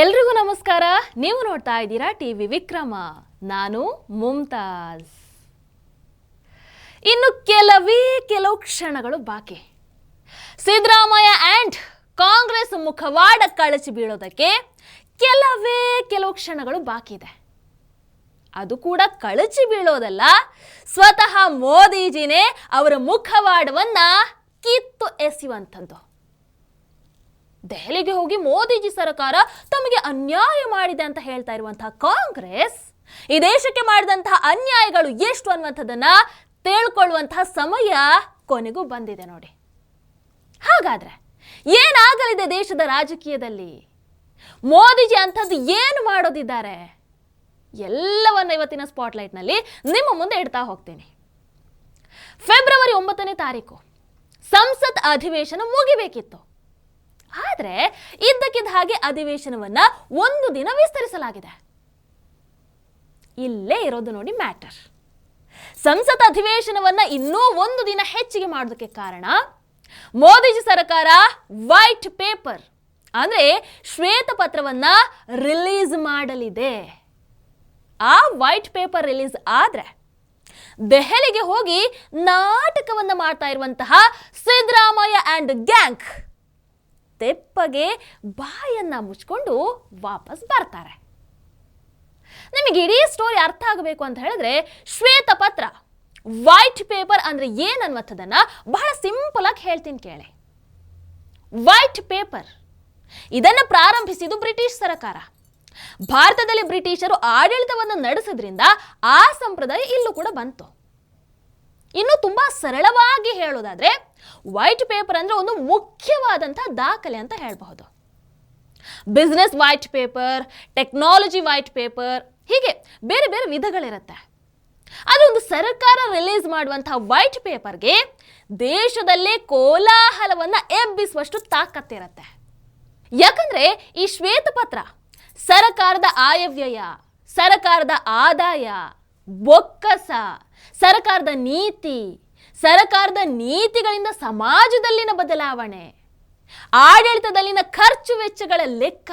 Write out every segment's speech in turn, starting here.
ಎಲ್ರಿಗೂ ನಮಸ್ಕಾರ. ನೀವು ನೋಡ್ತಾ ಇದ್ದೀರಾ ಟಿವಿ ವಿಕ್ರಮ. ನಾನು ಮುಮ್ತಾಜ್ ಇನ್ನು ಕೆಲವೇ ಕೆಲವು ಕ್ಷಣಗಳು ಬಾಕಿ. ಸಿದ್ದರಾಮಯ್ಯ ಆ್ಯಂಡ್ ಕಾಂಗ್ರೆಸ್ ಮುಖವಾಡ ಕಳಚಿ ಬೀಳೋದಕ್ಕೆ ಕೆಲವೇ ಕೆಲವು ಕ್ಷಣಗಳು ಬಾಕಿ ಇದೆ. ಅದು ಕೂಡ ಕಳಚಿ ಬೀಳೋದಲ್ಲ, ಸ್ವತಃ ಮೋದಿಜಿನೇ ಅವರ ಮುಖವಾಡವನ್ನು ಕಿತ್ತು ಎಸೆಯುವಂಥದ್ದು. ದೆಹಲಿಗೆ ಹೋಗಿ ಮೋದಿಜಿ ಸರ್ಕಾರ ತಮಗೆ ಅನ್ಯಾಯ ಮಾಡಿದೆ ಅಂತ ಹೇಳ್ತಾ ಇರುವಂತಹ ಕಾಂಗ್ರೆಸ್, ಈ ದೇಶಕ್ಕೆ ಮಾಡಿದಂತಹ ಅನ್ಯಾಯಗಳು ಎಷ್ಟು ಅನ್ನುವಂಥದ್ದನ್ನ ತಿಳ್ಕೊಳ್ಳುವಂತಹ ಸಮಯ ಕೊನೆಗೂ ಬಂದಿದೆ ನೋಡಿ. ಹಾಗಾದ್ರೆ ಏನಾಗಲಿದೆ ದೇಶದ ರಾಜಕೀಯದಲ್ಲಿ? ಮೋದಿಜಿ ಅಂಥದ್ದು ಏನು ಮಾಡೋದಿದ್ದಾರೆ? ಎಲ್ಲವನ್ನ ಇವತ್ತಿನ ಸ್ಪಾಟ್ಲೈಟ್ನಲ್ಲಿ ನಿಮ್ಮ ಮುಂದೆ ಇಡ್ತಾ ಹೋಗ್ತೀನಿ. ಫೆಬ್ರವರಿ ಒಂಬತ್ತನೇ ತಾರೀಕು ಸಂಸತ್ ಅಧಿವೇಶನ ಮುಗಿಬೇಕಿತ್ತು. ಆದರೆ ಇದ್ದಕ್ಕಿದ್ದ ಹಾಗೆ ಅಧಿವೇಶನವನ್ನ ಒಂದು ದಿನ ವಿಸ್ತರಿಸಲಾಗಿದೆ. ಇಲ್ಲೇ ಇರೋದು ನೋಡಿ ಮ್ಯಾಟರ್. ಸಂಸತ್ ಅಧಿವೇಶನವನ್ನ ಇನ್ನೂ ಒಂದು ದಿನ ಹೆಚ್ಚಿಗೆ ಮಾಡೋದಕ್ಕೆ ಕಾರಣ ಮೋದಿಜಿ ಸರ್ಕಾರ ವೈಟ್ ಪೇಪರ್ ಅಂದ್ರೆ ಶ್ವೇತಪತ್ರವನ್ನ ರಿಲೀಸ್ ಮಾಡಲಿದೆ. ಆ ವೈಟ್ ಪೇಪರ್ ರಿಲೀಸ್ ಆದ್ರೆ ದೆಹಲಿಗೆ ಹೋಗಿ ನಾಟಕವನ್ನ ಮಾಡ್ತಾ ಇರುವಂತಹ ಸಿದ್ದರಾಮಯ್ಯ ಆ್ಯಂಡ್ ಗ್ಯಾಂಗ್ ತೆಪ್ಪಗೆ ಬಾಯನ್ನ ಮುಚ್ಕೊಂಡು ವಾಪಸ್ ಬರ್ತಾರೆ. ನಿಮಗೆ ಇಡೀ ಸ್ಟೋರಿ ಅರ್ಥ ಆಗಬೇಕು ಅಂತ ಹೇಳಿದ್ರೆ ಶ್ವೇತಪತ್ರ ವೈಟ್ ಪೇಪರ್ ಅಂದ್ರೆ ಏನನ್ನುವಂಥದ್ದನ್ನ ಬಹಳ ಸಿಂಪಲ್ ಆಗಿ ಹೇಳ್ತೀನಿ ಕೇಳಿ. ವೈಟ್ ಪೇಪರ್ ಇದನ್ನು ಪ್ರಾರಂಭಿಸಿದ್ದು ಬ್ರಿಟಿಷ್ ಸರಕಾರ. ಭಾರತದಲ್ಲಿ ಬ್ರಿಟಿಷರು ಆಡಳಿತವನ್ನು ನಡೆಸಿದ್ರಿಂದ ಆ ಸಂಪ್ರದಾಯ ಇಲ್ಲೂ ಕೂಡ ಬಂತು. ಇನ್ನು ತುಂಬಾ ಸರಳವಾಗಿ ಹೇಳೋದಾದ್ರೆ ವೈಟ್ ಪೇಪರ್ ಅಂದ್ರೆ ಒಂದು ಮುಖ್ಯವಾದಂತಹ ದಾಖಲೆ ಅಂತ ಹೇಳಬಹುದು. Business white paper technology white paper ಹೀಗೆ ಬೇರೆ ಬೇರೆ ವಿಧಗಳಿರುತ್ತೆ. ಆದರೆ ಒಂದು ಸರ್ಕಾರ ರಿಲೀಸ್ ಮಾಡುವಂತಹ ವೈಟ್ ಪೇಪರ್ಗೆ ದೇಶದಲ್ಲೇ ಕೋಲಾಹಲವನ್ನ ಎಬ್ಬಿಸುವಷ್ಟು ತಾಕತ್ತಿರುತ್ತೆ. ಯಾಕಂದ್ರೆ ಈ ಶ್ವೇತಪತ್ರ, ಸರ್ಕಾರದ ಆಯವ್ಯಯ, ಸರ್ಕಾರದ ಆದಾಯ ಬೊಕ್ಕಸ ಸರಕಾರದ ನೀತಿ, ಸರಕಾರದ ನೀತಿಗಳಿಂದ ಸಮಾಜದಲ್ಲಿನ ಬದಲಾವಣೆ, ಆಡಳಿತದಲ್ಲಿನ ಖರ್ಚು ವೆಚ್ಚಗಳ ಲೆಕ್ಕ,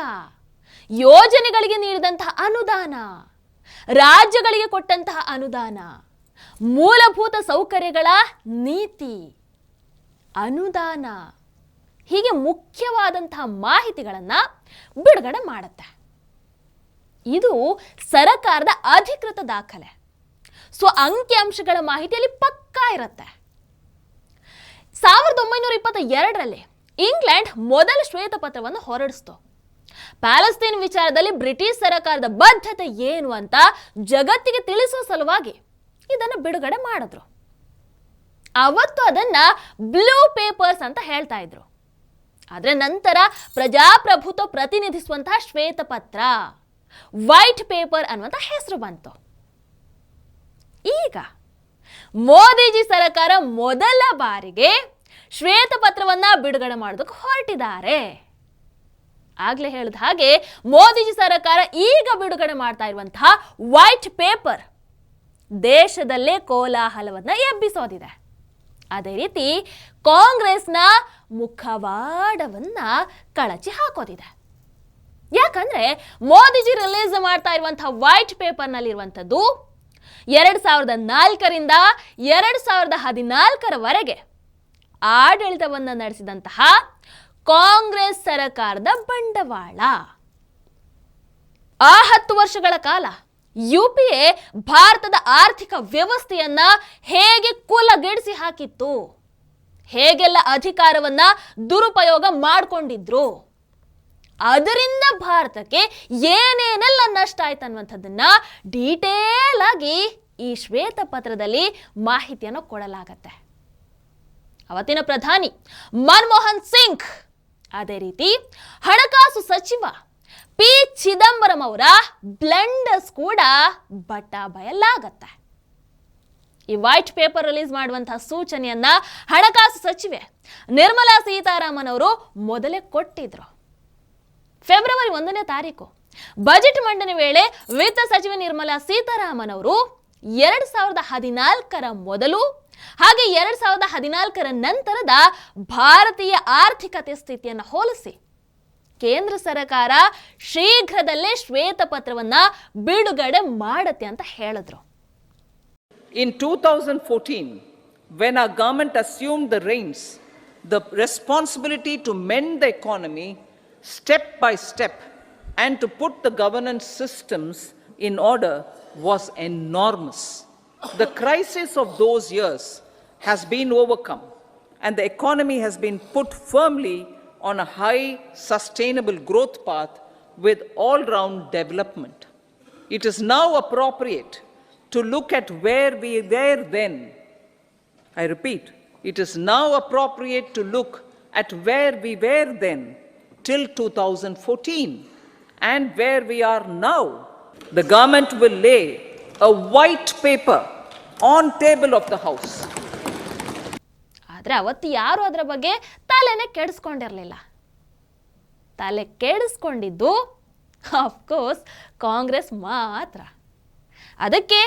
ಯೋಜನೆಗಳಿಗೆ ನೀಡಿದಂತಹ ಅನುದಾನ, ರಾಜ್ಯಗಳಿಗೆ ಕೊಟ್ಟಂತಹ ಅನುದಾನ, ಮೂಲಭೂತ ಸೌಕರ್ಯಗಳ ನೀತಿ, ಅನುದಾನ ಹೀಗೆ ಮುಖ್ಯವಾದಂತಹ ಮಾಹಿತಿಗಳನ್ನು ಬಿಡುಗಡೆ ಮಾಡುತ್ತೆ. ಇದು ಸರಕಾರದ ಅಧಿಕೃತ ದಾಖಲೆ. ಸೊ ಅಂಕಿಅಂಶಗಳ ಮಾಹಿತಿಯಲ್ಲಿ ಪಕ್ಕಾ ಇರುತ್ತೆ. ಸಾವಿರದ ಒಂಬೈನೂರ ಇಪ್ಪತ್ತ ಎರಡರಲ್ಲಿ ಇಂಗ್ಲೆಂಡ್ ಮೊದಲ ಶ್ವೇತಪತ್ರವನ್ನು ಹೊರಡಿಸ್ತು. ಪ್ಯಾಲೆಸ್ತೀನ್ ವಿಚಾರದಲ್ಲಿ ಬ್ರಿಟಿಷ್ ಸರ್ಕಾರದ ಬದ್ಧತೆ ಏನು ಅಂತ ಜಗತ್ತಿಗೆ ತಿಳಿಸುವ ಸಲುವಾಗಿ ಇದನ್ನು ಬಿಡುಗಡೆ ಮಾಡಿದ್ರು. ಅವತ್ತು ಅದನ್ನ ಬ್ಲೂ ಪೇಪರ್ಸ್ ಅಂತ ಹೇಳ್ತಾ ಇದ್ರು. ಆದ್ರೆ ನಂತರ ಪ್ರಜಾಪ್ರಭುತ್ವ ಪ್ರತಿನಿಧಿಸುವಂತಹ ಶ್ವೇತಪತ್ರ, ವೈಟ್ ಪೇಪರ್ ಅನ್ನುವಂಥ ಹೆಸರು ಬಂತು. ಈಗ ಮೋದಿಜಿ ಸರ್ಕಾರ ಮೊದಲ ಬಾರಿಗೆ ಶ್ವೇತಪತ್ರವನ್ನ ಬಿಡುಗಡೆ ಮಾಡೋದಕ್ಕೆ ಹೊರಟಿದ್ದಾರೆ. ಆಗ್ಲೇ ಹೇಳಿದ ಹಾಗೆ ಮೋದಿಜಿ ಸರ್ಕಾರ ಈಗ ಬಿಡುಗಡೆ ಮಾಡ್ತಾ ಇರುವಂತಹ ವೈಟ್ ಪೇಪರ್ ದೇಶದಲ್ಲೇ ಕೋಲಾಹಲವನ್ನ ಎಬ್ಬಿಸೋದಿದೆ. ಅದೇ ರೀತಿ ಕಾಂಗ್ರೆಸ್ನ ಮುಖವಾಡವನ್ನ ಕಳಚಿ ಹಾಕೋದಿದೆ. ಯಾಕಂದ್ರೆ ಮೋದಿಜಿ ರಿಲೀಸ್ ಮಾಡ್ತಾ ಇರುವಂತಹ ವೈಟ್ ಪೇಪರ್ನಲ್ಲಿರುವಂಥದ್ದು ಎರಡು ಸಾವಿರದ ನಾಲ್ಕರಿಂದ ಎರಡು ಸಾವಿರದ ಹದಿನಾಲ್ಕರವರೆಗೆ ಆಡಳಿತವನ್ನು ನಡೆಸಿದಂತಹ ಕಾಂಗ್ರೆಸ್ ಸರಕಾರದ ಬಂಡವಾಳ. ಆ ಹತ್ತು ವರ್ಷಗಳ ಕಾಲ ಯು ಪಿ ಎ ಭಾರತದ ಆರ್ಥಿಕ ವ್ಯವಸ್ಥೆಯನ್ನ ಹೇಗೆ ಕುಲಗೆಡಿಸಿ ಹಾಕಿತ್ತು? ಹೇಗೆಲ್ಲ ಅಧಿಕಾರವನ್ನ ದುರುಪಯೋಗ ಮಾಡಿಕೊಂಡಿದ್ರು? ಅದರಿಂದ ಭಾರತಕ್ಕೆ ಏನೇನೆಲ್ಲ ನಷ್ಟ ಆಯ್ತು ಅನ್ನುವಂಥದ್ದನ್ನ ಡೀಟೇಲ್ ಆಗಿ ಈ ಶ್ವೇತಪತ್ರದಲ್ಲಿ ಮಾಹಿತಿಯನ್ನು ಕೊಡಲಾಗತ್ತೆ. ಅವತ್ತಿನ ಪ್ರಧಾನಿ ಮನಮೋಹನ್ ಸಿಂಗ್, ಅದೇ ರೀತಿ ಹಣಕಾಸು ಸಚಿವ ಪಿ ಚಿದಂಬರಂ ಅವರ ಬ್ಲೆಂಡರ್ಸ್ ಕೂಡ ಬಟ್ಟ ಬಯಲಾಗತ್ತೆ. ಈ ವೈಟ್ ಪೇಪರ್ ರಿಲೀಸ್ ಮಾಡುವಂತಹ ಸೂಚನೆಯನ್ನ ಹಣಕಾಸು ಸಚಿವೆ ನಿರ್ಮಲಾ ಸೀತಾರಾಮನ್ ಅವರು ಮೊದಲೇ ಕೊಟ್ಟಿದ್ರು. ಫೆಬ್ರವರಿ ಒಂದನೇ ತಾರೀಕು. ಬಜೆಟ್ ಮಂಡನೆ ವೇಳೆ ವಿತ್ತ ಸಚಿವೆ ನಿರ್ಮಲಾ ಸೀತಾರಾಮನ್ ಅವರು ಎರಡ್ ಸಾವಿರದ ಹದಿನಾಲ್ಕರ ಮೊದಲು ಹಾಗೆ ಎರಡ್ ಸಾವಿರದ ಹದಿನಾಲ್ಕರ ನಂತರದ ಭಾರತೀಯ ಆರ್ಥಿಕತೆ ಸ್ಥಿತಿಯನ್ನು ಹೋಲಿಸಿ. ಕೇಂದ್ರ ಸರ್ಕಾರ ಶೀಘ್ರದಲ್ಲೇ ಶ್ವೇತಪತ್ರವನ್ನ ಬಿಡುಗಡೆ ಮಾಡುತ್ತೆ ಅಂತ ಹೇಳಿದ್ರು. In 2014, when our government assumed the reins, the responsibility to mend the economy step by step and to put the governance systems in order was enormous. The crisis of those years has been overcome, and the economy has been put firmly on a high, sustainable growth path with all round development. It is now appropriate to look at where we were then. I repeat, it is now appropriate to look at where we were then till 2014 and where we are now. The government will lay a white paper on table of the house. ಆದರೆ ಅವತ್ತು ಯಾರು ಅದರ ಬಗ್ಗೆ ತಲೆನೇ ಕೆಡಿಸ್ಕೊಂಡಿರಲಿಲ್ಲ. ತಲೆ ಕೆಡಿಸ್ಕೊಂಡಿದ್ದು of course Congress ಮಾತ್ರ. ಅದಕ್ಕೆ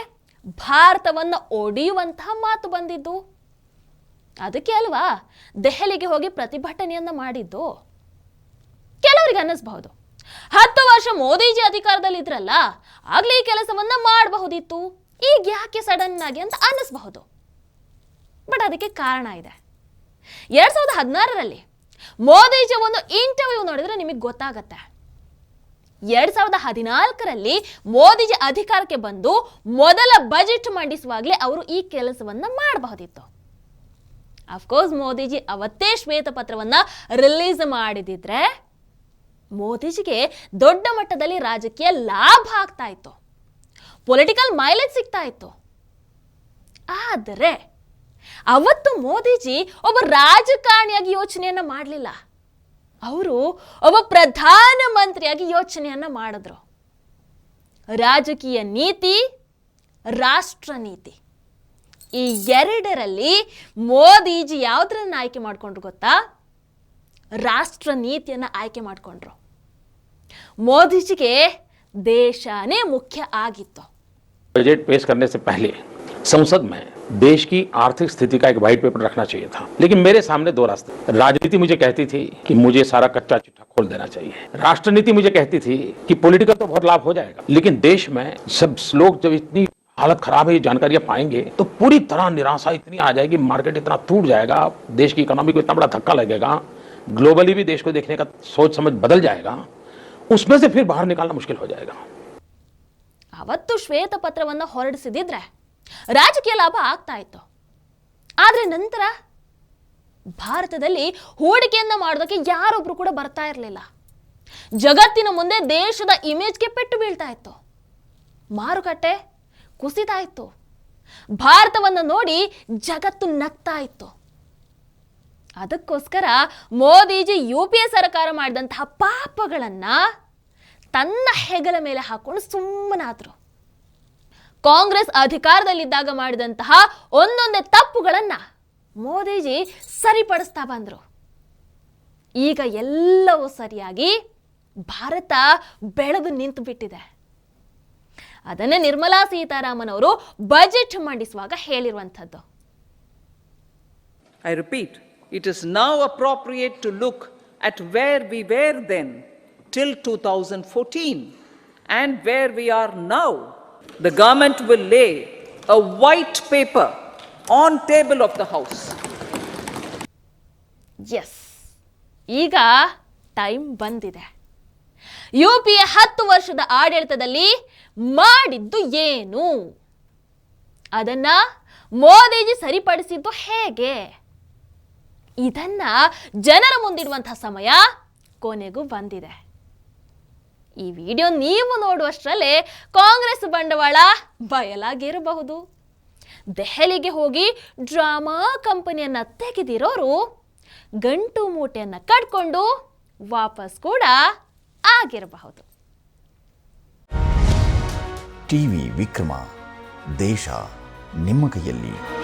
ಭಾರತವನ್ನು ಒಡೆಯುವಂತಹ ಮಾತು ಬಂದಿದ್ದು. ಅದಕ್ಕೆ ಅಲ್ವಾ? ದೆಹಲಿಗೆ ಹೋಗಿ ಪ್ರತಿಭಟನೆಯನ್ನು ಮಾಡಿದ್ದು. ಕೆಲವರಿಗೆ ಅನ್ನಿಸ್ಬಹುದು. ಹತ್ತು ವರ್ಷ ಮೋದಿಜಿ ಅಧಿಕಾರದಲ್ಲಿ ಇದ್ರಲ್ಲ, ಆಗ್ಲೇ ಈ ಕೆಲಸವನ್ನ ಮಾಡಬಹುದಿತ್ತು. ಈಗ ಯಾಕೆ ಸಡನ್ ಆಗಿ ಅಂತ ಅನ್ನಿಸ್ಬಹುದು. ಬಟ್ ಅದಕ್ಕೆ ಕಾರಣ ಇದೆ. ಎರಡ್ ಸಾವಿರದ ಹದಿನಾರರಲ್ಲಿ ಮೋದಿಜಿ ಒಂದು ಇಂಟರ್ವ್ಯೂ ನೋಡಿದ್ರೆ ನಿಮಗೆ ಗೊತ್ತಾಗತ್ತೆ. ಎರಡ್ ಸಾವಿರದ ಹದಿನಾಲ್ಕರಲ್ಲಿ ಮೋದಿಜಿ ಅಧಿಕಾರಕ್ಕೆ ಬಂದು ಮೊದಲ ಬಜೆಟ್ ಮಂಡಿಸುವಾಗಲೇ ಅವರು ಈ ಕೆಲಸವನ್ನ ಮಾಡಬಹುದಿತ್ತು. ಅಫ್ಕೋರ್ಸ್ ಮೋದಿಜಿ ಅವತ್ತೇ ಶ್ವೇತಪತ್ರವನ್ನ ರಿಲೀಸ್ ಮಾಡಿದಿದ್ರೆ ಮೋದಿಜಿಗೆ ದೊಡ್ಡ ಮಟ್ಟದಲ್ಲಿ ರಾಜಕೀಯ ಲಾಭ ಆಗ್ತಾ ಇತ್ತು. ಪೊಲಿಟಿಕಲ್ ಮೈಲೇಜ್ ಸಿಗ್ತಾ ಇತ್ತು. ಆದರೆ ಅವತ್ತು ಮೋದಿಜಿ ಒಬ್ಬ ರಾಜಕಾರಣಿಯಾಗಿ ಯೋಚನೆಯನ್ನ ಮಾಡಲಿಲ್ಲ. ಅವರು ಒಬ್ಬ ಪ್ರಧಾನ ಮಂತ್ರಿಯಾಗಿ ಯೋಚನೆಯನ್ನ ಮಾಡಿದ್ರು. ರಾಜಕೀಯ ನೀತಿ, ರಾಷ್ಟ್ರ ನೀತಿ. ಈ ಎರಡರಲ್ಲಿ ಮೋದಿಜಿ ಯಾವುದ್ರನ್ನ ಆಯ್ಕೆ ಮಾಡ್ಕೊಂಡ್ರು ಗೊತ್ತಾ? ರಾಷ್ಟ್ರ ನೀತಿಯನ್ನ ಆಯ್ಕೆ ಮಾಡ್ಕೊಂಡ್ರು ಮೋದಿಜಿಗೆ ದೇಶನೇ ಮುಖ್ಯ ಆಗಿತ್ತು बजट पेश करने से पहले संसद में देश की आर्थिक स्थिति का एक व्हाइट पेपर रखना चाहिए था लेकिन मेरे सामने दो रास्ते राजनीति मुझे कहती थी कि मुझे सारा कच्चा चिट्ठा खोल देना चाहिए राष्ट्रनीति मुझे कहती थी कि पॉलिटिकल तो बहुत लाभ हो जाएगा लेकिन देश में सब लोग जब इतनी हालत खराब है ये जानकारियां पाएंगे तो पूरी तरह निराशा इतनी आ जाएगी मार्केट इतना टूट जाएगा देश की इकोनॉमी को इतना बड़ा धक्का लगेगा ग्लोबली भी देश को देखने का सोच समझ बदल जाएगा उसमें से फिर बाहर निकालना मुश्किल हो जाएगा ಅವತ್ತು ಶ್ವೇತಪತ್ರವನ್ನು ಹೊರಡಿಸಿದಿದ್ರೆ ರಾಜಕೀಯ ಲಾಭ ಆಗ್ತಾ ಇತ್ತು ಆದರೆ ನಂತರ ಭಾರತದಲ್ಲಿ ಹೂಡಿಕೆಯನ್ನ ಮಾಡೋದಕ್ಕೆ ಯಾರೊಬ್ರು ಕೂಡ ಬರ್ತಾ ಇರಲಿಲ್ಲ ಜಗತ್ತಿನ ಮುಂದೆ ದೇಶದ ಇಮೇಜ್ಗೆ ಪೆಟ್ಟು ಬೀಳ್ತಾ ಇತ್ತು ಮಾರುಕಟ್ಟೆ ಕುಸಿತಾ ಇತ್ತು ಭಾರತವನ್ನು ನೋಡಿ ಜಗತ್ತು ನಗ್ತಾ ಇತ್ತು ಅದಕ್ಕೋಸ್ಕರ ಮೋದಿಜಿ ಯು ಪಿ ಎ ಸರ್ಕಾರ ಮಾಡಿದಂತಹ ಪಾಪಗಳನ್ನ ತನ್ನ ಹೆಗಲ ಮೇಲೆ ಹಾಕೊಂಡು ಸುಮ್ಮನಾದರು. ಕಾಂಗ್ರೆಸ್ ಅಧಿಕಾರದಲ್ಲಿದ್ದಾಗ ಮಾಡಿದಂತಹ ಒಂದೊಂದೇ ತಪ್ಪುಗಳನ್ನ ಮೋದಿಜಿ ಸರಿಪಡಿಸ್ತಾ ಬಂದರು. ಈಗ ಎಲ್ಲವೂ ಸರಿಯಾಗಿ ಭಾರತ ಬೆಳೆದು ನಿಂತು ಬಿಟ್ಟಿದೆ. ಅದನ್ನೇ ನಿರ್ಮಲಾ ಸೀತಾರಾಮನ್ ಅವರು ಬಜೆಟ್ ಮಂಡಿಸುವಾಗ ಹೇಳಿರುವಂಥದ್ದು. I repeat, it is now appropriate to look at where we were then till 2014 and where we are now. The government will lay a white paper on table of the house. Yes ಈಗ time ಬಂದಿದೆ U P A ಹತ್ತು ವರ್ಷದ ಆಡಳಿತದಲ್ಲಿ ಮಾಡಿದ್ದು ಏನು ಅದನ್ನ ಮೋದಿಜಿ ಸರಿಪಡಿಸಿದ್ದು ಹೇಗೆ ಇದನ್ನ ಜನರ ಮುಂದಿಡುವಂತಹ ಸಮಯ ಕೊನೆಗೂ ಬಂದಿದೆ. ಈ ವಿಡಿಯೋ ನೀವು ನೋಡುವಷ್ಟರಲ್ಲೇ ಕಾಂಗ್ರೆಸ್ ಬಂಡವಾಳ ಬಯಲಾಗಿರಬಹುದು. ದೆಹಲಿಗೆ ಹೋಗಿ ಡ್ರಾಮಾ ಕಂಪನಿಯನ್ನ ತೆಗೆದಿರೋರು ಗಂಟು ಮೂಟೆಯನ್ನ ಕಟ್ಕೊಂಡು ವಾಪಸ್ ಕೂಡ ಆಗಿರಬಹುದು. ಟಿವಿ ವಿಕ್ರಮ, ದೇಶ ನಿಮ್ಮ ಕೈಯಲ್ಲಿ.